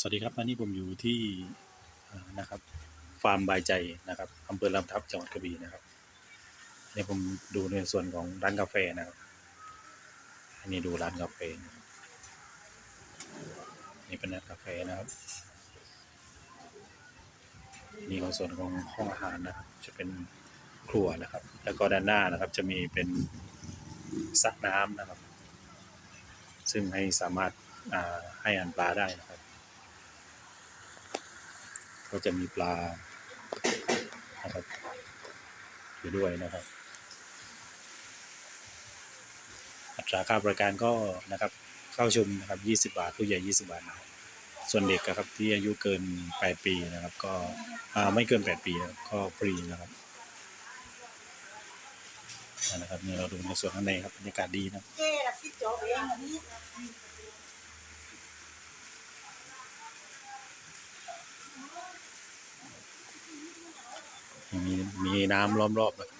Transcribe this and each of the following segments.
สวัสดีครับตอนนี้ผมอยู่ที่นะครับฟาร์มบายใจนะครับอำเภอลำทับจังหวัดกระบี่นะครับนี่ผมดูในส่วนของร้านกาแฟนะครับอันนี้ดูร้านกาแฟนะครับนี่เป็นร้านกาแฟนะครับนี่ของส่วนของห้องอาหารนะครับ จะเป็นครัวนะครับ แล้วก็ด้านหน้านะครับจะมีเป็นสระน้ำนะครับ ซึ่งให้สามารถให้อาหารปลาได้นะครับ ก็จะมีปลานะครับอยู่ด้วยนะครับ อัตราค่าบริการก็นะครับเข้าชมนะครับ 20 บาท ผู้ใหญ่ 20 บาทนะครับส่วนเด็กนะครับที่อายุเกิน 8 ปีนะครับ ก็ไม่เกิน 8 ปีก็ฟรีนะครับนะครับนี่เราดูในส่วนข้างในครับบรรยากาศดีนะ เจ๊รับที่จบเองอันนี้ มีมีน้ำล้อมรอบนะ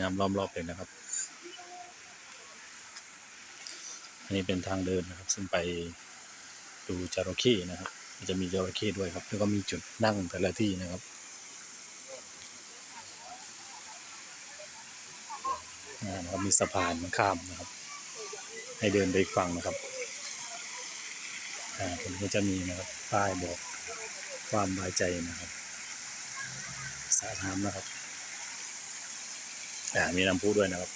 น้ำล้อมรอบเลยนะครับ อันนี้เป็นทางเดินนะครับ ซึ่งไปดูจระเข้นะครับ จะมีจระเข้ด้วยครับ แล้วก็มีจุดนั่งแต่ละที่นะครับนะครับมีสะพานข้ามนะครับ ให้เดินไปอีกฝั่งนะครับอ่าผมก็จะมีนะครับป้ายบอกความบายใจนะครับ สระน้ำนะครับอ่มีน้ำพุด้วยนะครับ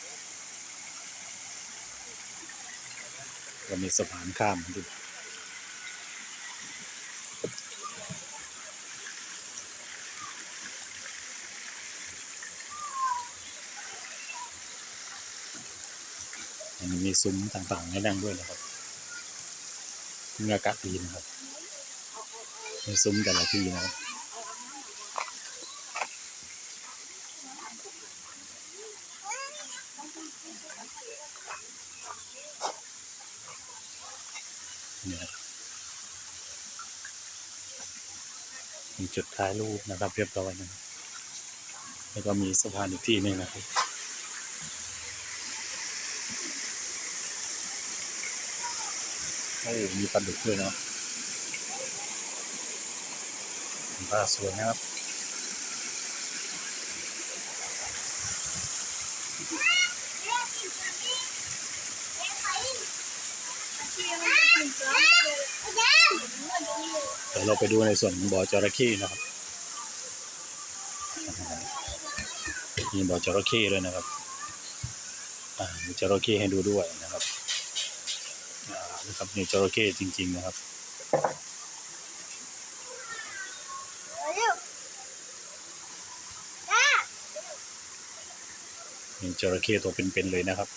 ก็มีสะพานข้ามด้วยอันนี้มีซุ้มต่างๆให้นั่งด้วยนะครับมีอากาศดีนะครับมีซุ้มแต่ละที่นะครับ เนี่ยครับ มีจุดท้ายรูปนะครับ เรียบร้อยนะแล้วก็มีสะพานอีกที่หนึงนะครับโอ้มีปลาดุกด้วยเนาะปลาสวยนะครับ ดี๋ยวเราไปดูในส่วนของบ่อจระเข้นะครับมีบ่อจระเข้ด้วยนะครับอ่ามีจระเข้ให้ดูด้วยนะครับอ่านะครับนี่จระเข้จริง ๆนะครับมีจระเข้ตัวเป็นๆเลยนะครับ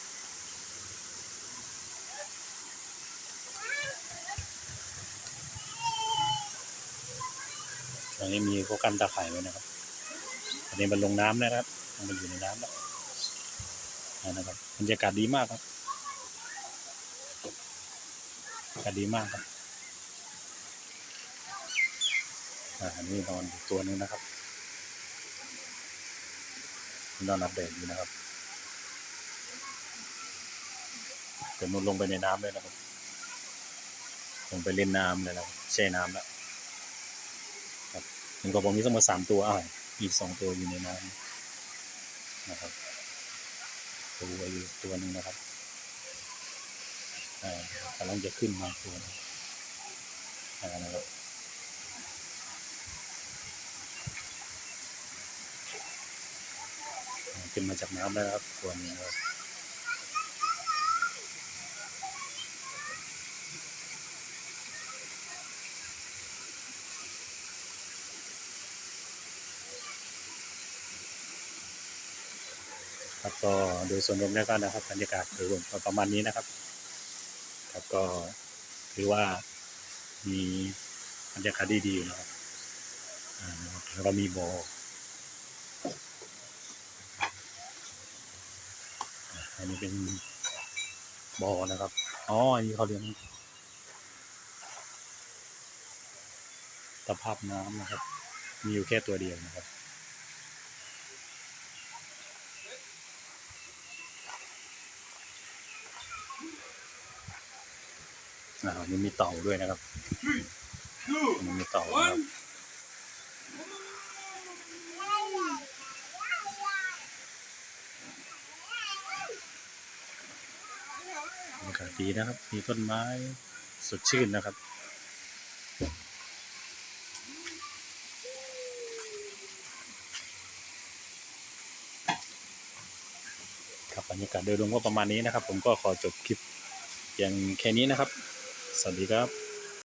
อันนี้มีพวกกันตาข่ายไว้นะครับอันนี้มันลงน้ำนะครับ มันอยู่ในน้ำแล้วนะครับบรรยากาศดีมากครับบรรยากาศดีมากครับอ่าอันนี้นอนตัวหนึงนะครับนอนอับแดดอยู่นะครับเดี๋ยวนุ่นลงไปในน้ำเลยนะครับลงไปเล่นน้ำเลยนะแช่น้ำแล้ว ถึงกับผมมีทั้งหมดสามตัวอ้าอีกสองตัวอยู่ในน้ำนะครับตัวอยู่ตัวหนึ่งนะครับกำลังจะขึ้นมาตัวหนึ่งอ่านะครับอ่าขึ้นมาจากน้ำแล้วครับตัวนี้ครับ ครับก็โดยส่วนรวมแล้วก็นะครับบรรยากาศโดยรวมก็ประมาณนี้นะครับ ครับก็ถือว่ามีบรรยากาศดีๆนะครับอ่านะครับแล้วก็มีบ่ออันนี้เป็นบ่อนะครับ อ๋อ อันนี้เขาเลี้ยงตะภาพน้ำนะครับ มีอยู่แค่ตัวเดียวนะครับ นะครับนี่มีเต่าด้วยนะครับนี่มีเต่านะครับบรรยากาศดีนะครับ มีต้นไม้สดชื่นนะครับครับบรรยากาศโดยรวมก็ประมาณนี้นะครับ ผมก็ขอจบคลิปเพียงแค่นี้นะครับ สวัสดีครับ